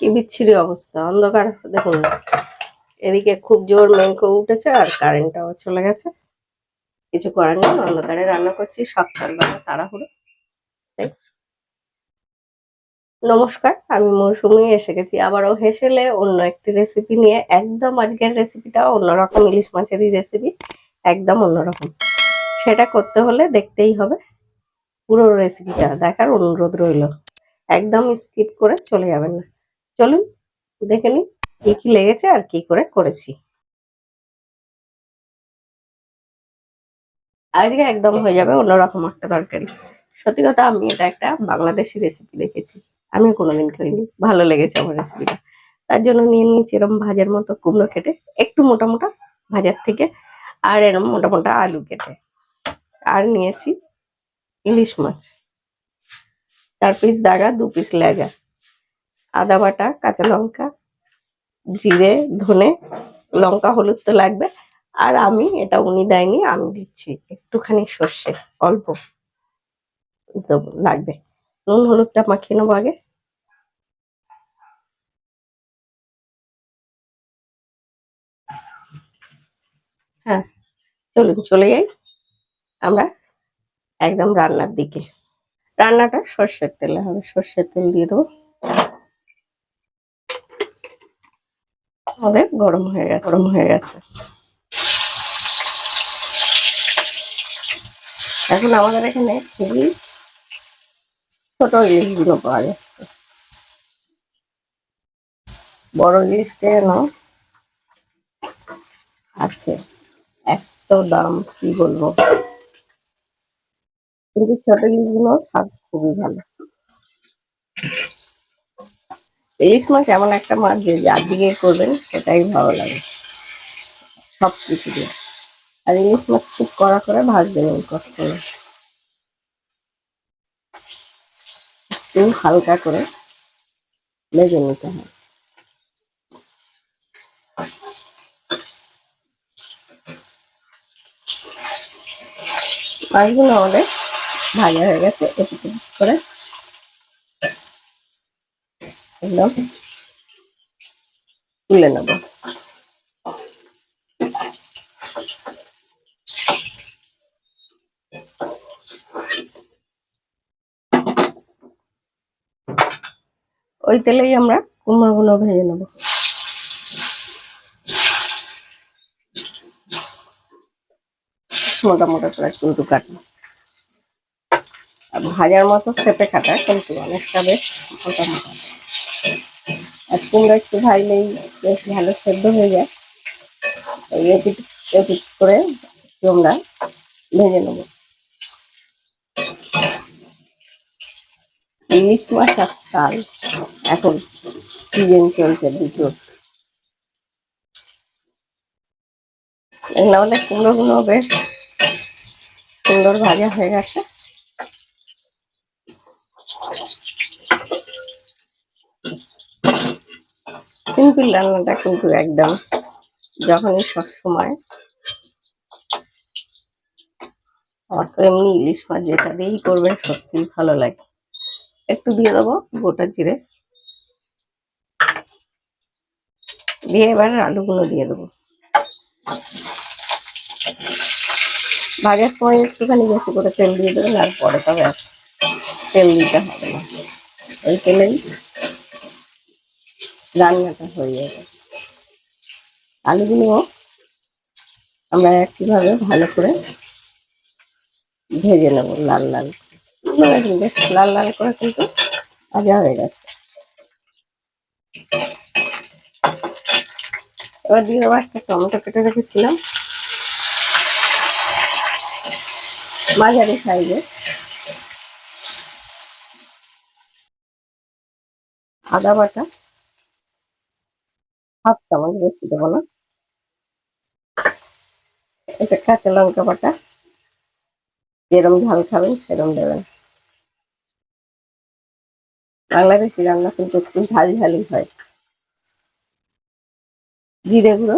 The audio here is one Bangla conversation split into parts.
কি বিচ্ছিরি অবস্থা, অন্ধকার, দেখুন। না এদিকে খুব জোর মেঘ উঠেছে আর কারেন্টটাও চলে গেছে। কিছু করার নেই, অন্ধকারে রান্না করছি সকালবেলা তাড়াহুড়ো। নমস্কার, আমি মৌসুমি, এসে গেছি আবারও হেসেলে অন্য একটি রেসিপি নিয়ে। একদম আজকের রেসিপিটা অন্যরকম, ইলিশ মাছেরই রেসিপি একদম অন্যরকম। সেটা করতে হলে দেখতেই হবে, পুরো রেসিপিটা দেখার অনুরোধ রইল। একদম স্কিপ করে চলে যাবেন না। চলুন দেখে নিই কি কি লেগেছে আর কি করে করেছি। আজকে একদম হয়ে যাবে অন্যরকম একটা তরকারি। সত্যি কথা, আমি এটা একটা বাংলাদেশি রেসিপি দেখেছি। আমি কোনোদিন খাইনি। ভালো লেগেছে আমার রেসিপিটা তার জন্য নিয়ে নিয়েছি এরকম ভাজার মতো কুমড়ো কেটে, একটু মোটা মোটা ভাজার থেকে, আর এরকম মোটা মোটা আলু কেটে। আর নিয়েছি ইলিশ মাছ। চার পিস দাগা, দু পিস লেগা। আদা বাটা, কাঁচা লঙ্কা, জিরে, ধনে, লঙ্কা, হলুদ তো লাগবে। আর আমি, এটা উনি দেয়নি, আমি দিচ্ছি একটুখানি সর্ষে, অল্প। লাগবে। নুন, হলুদটা মাখিয়ে নেব আগে। হ্যাঁ চলুন, চলে যাই আমরা একদম রান্নার দিকে। রান্নাটা সর্ষের তেলে হবে, সর্ষের তেল দিয়ে দেবো। আমাদের গরম হয়ে গেছে। গরম হয়ে গেছে। এখন আমাদের এখানে খুবই ছোট ইলিশগুলো পাওয়া যাচ্ছে বড় ইলিশটা যেন আছে? এত দাম, কি বলব? কিন্তু ছোট ইলিশগুলো স্বাদ খুবই ভালো। ইলিশ মাছ এমন একটা মাছ, যে যার দিকে করবেন, সেটাই ভালো লাগে। সব কিছু দিয়ে। আর ইলিশ মাছ খুব কড়া করে ভাজবেন কষ্ট করে। একটু হালকা করে ভেজে নিতে হয়। মাছগুলো আমাদের ভাজা হয়ে গেছে একটু করে তুলে নেব। ওই তেলেই আমরা কুমড়োগুলো ভেজে নেব। মোটা মোটা কিন্তু কাটবো ভাজার মতো খেতে খাটা কিন্তু অনেকটা বেশ মোটা মোটা আর কুমড়ো একটু ভাজলেই বেশ ভালো সেদ্ধ হয়ে যায়। এই এপিট এপিট করে একটু ভেজে নেব। ইলিশ মাছ আর চাল এখন সিজন চলছে দুটো। এখানে আমাদের কুমড়ো গুলো বেশ সুন্দর ভাজা হয়ে গেছে। সিম্পল রান্নাটা কিন্তু একদম, যখনই সব সময় আমার তো এমনি ইলিশ মাছ যেটা দিয়েই করবেন, সত্যিই ভালো লাগে। একটু দিয়ে দেবো গোটা জিরে। দিয়ে এবার আলুগুলো দিয়ে দেবো। ভাজার সময় একটুখানি বেশি করে তেল দিয়ে দেবেন, আর পরে তবে তেল দিতে হবে না। ওই তেলেই রান্নাটা হয়ে যাবে। আলুগুলো আমরা একইভাবে ভালো করে ভেজে নেব লাল লাল। লাল লাল করে কিন্তু ভাজা হয়ে গেছে। এবার দিয়ে দেবো একটা টমেটো কেটে রেখেছিলাম। মাঝারি সাইজে। আদা বাটা। হাফ চামচ বেশি দেবো না। এটা কাঁচা লঙ্কা বাটা, যেরম ঝাল খাবেন সেরম দেবেন। বাংলাদেশি রান্না কিন্তু একটু ঝাল ঝালই হয়। জিরে গুঁড়ো,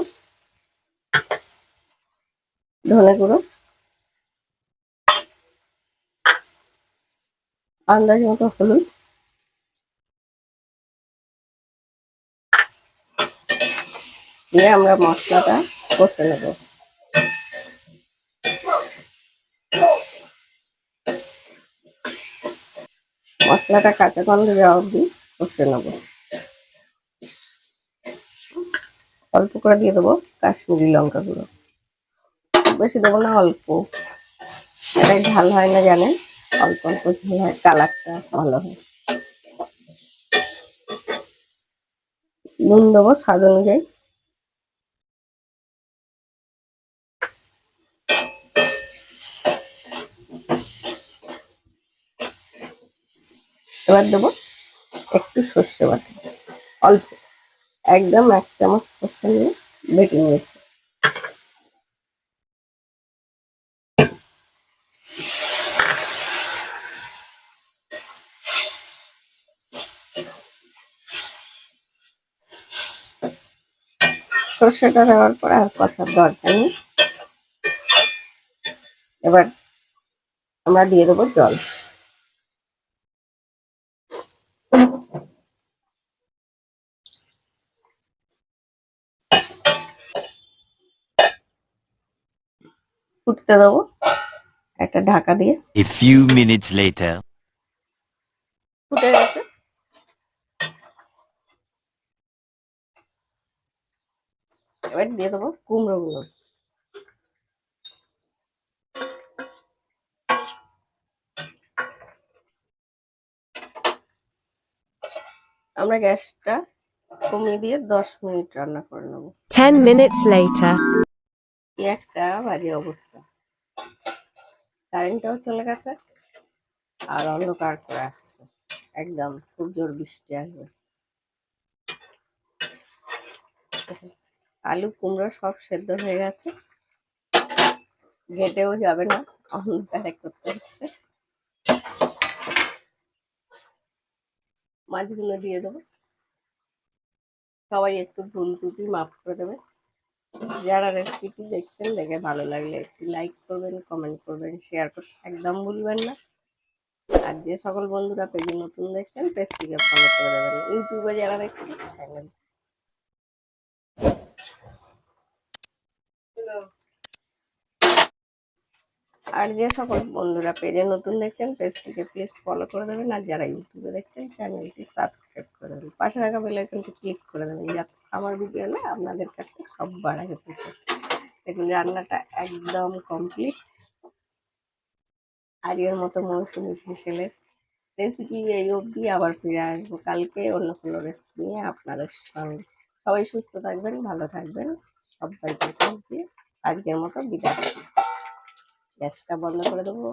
ধনে গুঁড়ো, আন্দাজ মতো হলুদ দিয়ে আমরা মশলাটা কষে নেব। মশলাটা কাঁচা গন্ধ যাওয়া অব্দি কষে নেব। অল্প করে দিয়ে দেবো কাশ্মীরি লঙ্কা গুঁড়ো বেশি দেবো না, অল্প। এটাই ঝাল হয় না জানেন? অল্প অল্প ঝাল হয়, কালারটা ভালো হয়। নুন দেবো, স্বাদ অনুযায়ী। এবার দেবো একটু সর্ষে বাটা। অল্প। একদম এক চামচ সর্ষে নিয়ে বেটে নিয়েছি। সর্ষেটা দেওয়ার পর আর কথার দরকার নেই। এবার আমরা দিয়ে দেবো জল। ফুটতে দেবো। একটা ঢাকা দিয়ে। A few minutes later. ফুটে গেছে। এবার দিয়ে দেবো কুমড়ো গুলো আমরা গ্যাসটা কমিয়ে দিয়ে দশ মিনিট রান্না করে নেব। 10 minutes later. কি একটা বাজে অবস্থা। কারেন্টটাও চলে গেছে আর অন্ধকার করে আসছে। একদম খুব জোর বৃষ্টি আসবে। আলু কুমড়ো সব সেদ্ধ হয়ে গেছে। ঘেটেও যাবে না, অন্ধকারে করতে হচ্ছে। মাছগুলো দিয়ে দেবো। সবাই একটু ভুল ত্রুটি মাফ করে দেবে। যারা রেসিপিটি দেখছেন, দেখে ভালো লাগলে একটি লাইক করবেন কমেন্ট করবেন শেয়ার করতে একদম ভুলবেন না। আর যে সকল বন্ধুরা পেজে নতুন দেখছেন পেজটিকে ফলো করে দেবেন। ইউটিউবে যারা দেখছেন চ্যানেল আর যে সকল বন্ধুরা পেজে নতুন দেখছেন, পেজটিকে প্লিজ ফলো করে দেবেন। আর যারা ইউটিউবে দেখছেন চ্যানেলটি সাবস্ক্রাইব করে দেবেন। পাশে থাকা বেল আইকনটি ক্লিক করে দেবেন, যাতে আমার ভিডিও না আপনাদের কাছে সববার আগে পৌঁছে দেখুন, রান্নাটা একদম কমপ্লিট আজকের মতো মৌসুমি ফেসেলের রেসিপি এই অবধি আবার ফিরে আসব কালকে অন্য কোনো রেসিপি নিয়ে আপনাদের সঙ্গে। সবাই সুস্থ থাকবেন, ভালো থাকবেন। সবাইকে আজকের মতো বিদায় গ্যাসটা বন্ধ করে দেবো।